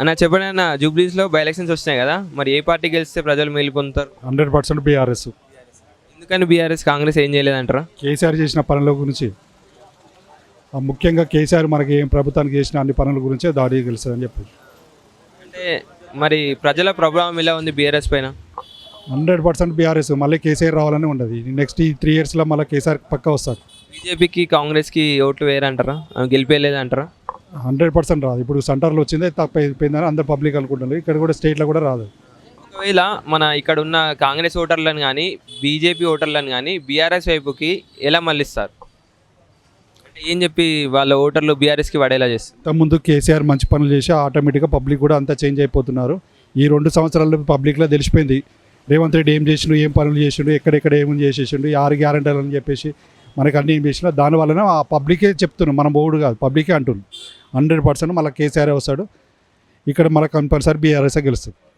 అన్న చెప్పండి అన్న జూబ్లీస్లో బై ఎలక్షన్స్ వచ్చినాయి కదా మరి ఏ పార్టీ గెలిస్తే ప్రజలు మేలు పొందుతారు హండ్రెడ్ పర్సెంట్ బీఆర్ఎస్. ఎందుకని బీఆర్ఎస్ కాంగ్రెస్ ఏం చేయలేదంటారా? కేసీఆర్ చేసిన పనుల గురించి ముఖ్యంగా కేసీఆర్ మనకి ఏం ప్రభుత్వానికి చేసిన అన్ని పనుల గురించే దాడి గెలుస్తుందని చెప్పి అంటే మరి ప్రజల ప్రభావం ఎలా ఉంది బీఆర్ఎస్ పైన? హండ్రెడ్ పర్సెంట్ బీఆర్ఎస్ మళ్ళీ కేసీఆర్ రావాలని ఉండదు నెక్స్ట్ ఈ త్రీ ఇయర్స్లో మళ్ళీ కేసీఆర్ పక్క వస్తారు బీజేపీకి కాంగ్రెస్కి ఓట్లు వేరంటారా గెలిపేయలేదంటారా? హండ్రెడ్ పర్సెంట్ రాదు. ఇప్పుడు సెంటర్లో వచ్చిందే తప్ప అయిపోయిందని అందరు పబ్లిక్ అనుకుంటున్నారు. ఇక్కడ కూడా స్టేట్లో కూడా రాదు. ఒకవేళ మన ఇక్కడ ఉన్న కాంగ్రెస్ ఓటర్లను కానీ బీజేపీ ఓటర్లను కానీ బీఆర్ఎస్ వైపుకి ఎలా మళ్ళిస్తారు? ఏం చెప్పి వాళ్ళ ఓటర్లు బీఆర్ఎస్కి పడేలా చేస్తారు? ముందు కేసీఆర్ మంచి పనులు చేసి ఆటోమేటిక్గా పబ్లిక్ కూడా అంతా చేంజ్ అయిపోతున్నారు. ఈ రెండు సంవత్సరాల్లో పబ్లిక్లో తెలిసిపోయింది. రేవంత్ రెడ్డి ఏం చేసిండు ఏం పనులు చేసిండు ఎక్కడెక్కడ ఏమని చేసేసిండు ఆరు గ్యారంటీలు అని చెప్పేసి మనకి అన్ని చేసిన దాని దానివల్లనే ఆ పబ్లికే చెప్తున్నాం మనం బోర్డు కాదు పబ్లికే అంటున్నాం. హండ్రెడ్ పర్సెంట్ మళ్ళీ కేసీఆర్ వస్తాడు. ఇక్కడ మళ్ళీ కంపల్సరీ బీఆర్ఎస్ఏ గెలుస్తుంది.